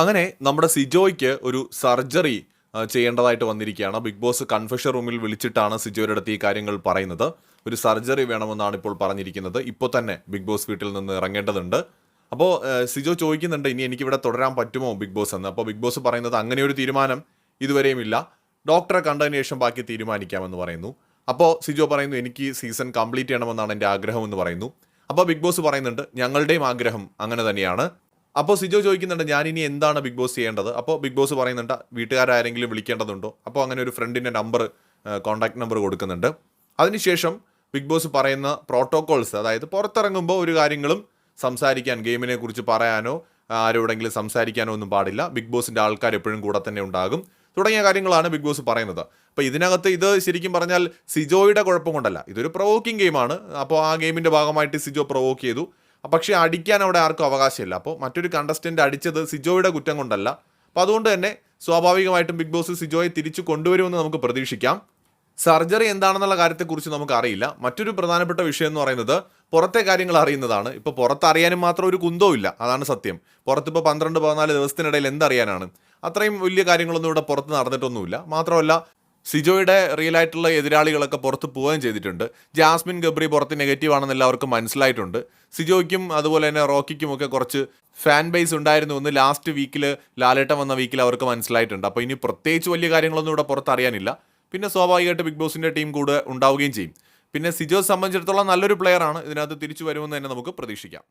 അങ്ങനെ നമ്മുടെ സിജോയ്ക്ക് ഒരു സർജറി ചെയ്യേണ്ടതായിട്ട് വന്നിരിക്കുകയാണ്. ബിഗ് ബോസ് കൺഫഷൻ റൂമിൽ വിളിച്ചിട്ടാണ് സിജോയുടെ അടുത്ത് ഈ കാര്യങ്ങൾ പറയുന്നത്. ഒരു സർജറി വേണമെന്നാണ് ഇപ്പോൾ പറഞ്ഞിരിക്കുന്നത്. ഇപ്പോൾ തന്നെ ബിഗ് ബോസ് വീട്ടിൽ നിന്ന് ഇറങ്ങേണ്ടതുണ്ട്. അപ്പോൾ സിജോ ചോദിക്കുന്നുണ്ട് ഇനി എനിക്കിവിടെ തുടരാൻ പറ്റുമോ ബിഗ് ബോസ്? എന്ന്. അപ്പോൾ ബിഗ് ബോസ് പറയുന്നത് അങ്ങനെ ഒരു തീരുമാനം ഇതുവരെയും ഇല്ല. ഡോക്ടറെ കണ്ടതിന് ശേഷം ബാക്കി തീരുമാനിക്കാമെന്ന് പറയുന്നു. അപ്പോൾ സിജോ പറയുന്നു എനിക്ക് സീസൺ കംപ്ലീറ്റ് ചെയ്യണമെന്നാണ് എന്റെ ആഗ്രഹം എന്ന് പറയുന്നു. അപ്പോൾ ബിഗ് ബോസ് പറയുന്നുണ്ട് ഞങ്ങളുടെയും ആഗ്രഹം അങ്ങനെ തന്നെയാണ്. അപ്പോൾ സിജോ ചോദിക്കുന്നുണ്ട് ഞാൻ ഇനി എന്താണ് ബിഗ് ബോസ് ചെയ്യേണ്ടത്? അപ്പോൾ ബിഗ് ബോസ് പറയുന്നുണ്ട് വീട്ടുകാരാരെങ്കിലും വിളിക്കേണ്ടതുണ്ടോ? അപ്പോൾ അങ്ങനെ ഒരു ഫ്രണ്ടിന്റെ നമ്പർ കോൺടാക്ട് നമ്പർ കൊടുക്കുന്നുണ്ട്. അതിനുശേഷം ബിഗ് ബോസ് പറയുന്ന പ്രോട്ടോകോൾസ് അതായത് പുറത്തിറങ്ങുമ്പോൾ ഒരു കാര്യങ്ങളും സംസാരിക്കാൻ ഗെയിമിനെ കുറിച്ച് പറയാനോ ആരോടെങ്കിലും സംസാരിക്കാനോ ഒന്നും പാടില്ല. ബിഗ് ബോസിന്റെ ആൾക്കാർ എപ്പോഴും കൂടെ തന്നെ ഉണ്ടാകും. തുടങ്ങിയ കാര്യങ്ങളാണ് ബിഗ് ബോസ് പറയുന്നത്. അപ്പോൾ ഇതിനകത്ത് ഇത് ശരിക്കും പറഞ്ഞാൽ സിജോയുടെ കുഴപ്പം കൊണ്ടല്ല. ഇതൊരു പ്രൊവോക്കിംഗ് ഗെയിമാണ് അപ്പോൾ ആ ഗെയിമിന്റെ ഭാഗമായിട്ട് സിജോ പ്രൊവോക്ക് ചെയ്തു. പക്ഷേ അടിക്കാൻ അവിടെ ആർക്കും അവകാശമില്ല. അപ്പോൾ മറ്റൊരു കണ്ടസ്റ്റന്റ് അടിച്ചത് സിജോയുടെ കുറ്റം കൊണ്ടല്ല. അപ്പോൾ അതുകൊണ്ട് തന്നെ സ്വാഭാവികമായിട്ടും ബിഗ് ബോസ് സിജോയെ തിരിച്ചു കൊണ്ടുവരുമെന്ന് നമുക്ക് പ്രതീക്ഷിക്കാം. സർജറി എന്താണെന്നുള്ള കാര്യത്തെക്കുറിച്ച് നമുക്ക് അറിയില്ല മറ്റൊരു പ്രധാനപ്പെട്ട വിഷയം എന്ന് പറയുന്നത് പുറത്തെ കാര്യങ്ങൾ അറിയുന്നതാണ്. ഇപ്പോൾ പുറത്ത് അറിയാനും മാത്രം ഒരു കുന്തവും ഇല്ല. അതാണ് സത്യം. പുറത്തിപ്പോൾ പന്ത്രണ്ട് പതിനാല് ദിവസത്തിനിടയിൽ എന്തറിയാനാണ്? അത്രയും വലിയ കാര്യങ്ങളൊന്നും ഇവിടെ പുറത്ത് നടന്നിട്ടൊന്നുമില്ല. മാത്രമല്ല സിജോയുടെ റിയൽ ആയിട്ടുള്ള എതിരാളികളൊക്കെ പുറത്ത് പോവുകയും ചെയ്തിട്ടുണ്ട്. ജാസ്മിൻ ഗബ്രി പുറത്ത് നെഗറ്റീവ് ആണെന്ന് എല്ലാവർക്കും മനസ്സിലായിട്ടുണ്ട്. സിജോയ്ക്കും അതുപോലെ തന്നെ റോക്കിക്കും ഒക്കെ കുറച്ച് ഫാൻ ബേസ് ഉണ്ടായിരുന്നു എന്ന് ലാസ്റ്റ് വീക്കിൽ ലാലേട്ടം വന്ന വീക്കിൽ അവർക്ക് മനസ്സിലായിട്ടുണ്ട്. അപ്പോൾ ഇനി പ്രത്യേകിച്ച് വലിയ കാര്യങ്ങളൊന്നും ഇവിടെ പുറത്ത് അറിയാനില്ല. പിന്നെ സ്വാഭാവികമായിട്ട് ബിഗ് ബോസിന്റെ ടീം കൂടെ ഉണ്ടാവുകയും ചെയ്യും. പിന്നെ സിജോ സംബന്ധിച്ചിടത്തോളം നല്ലൊരു പ്ലെയറാണ് ഇതിനകത്ത് തിരിച്ചു വരുമെന്ന് തന്നെ നമുക്ക് പ്രതീക്ഷിക്കാം.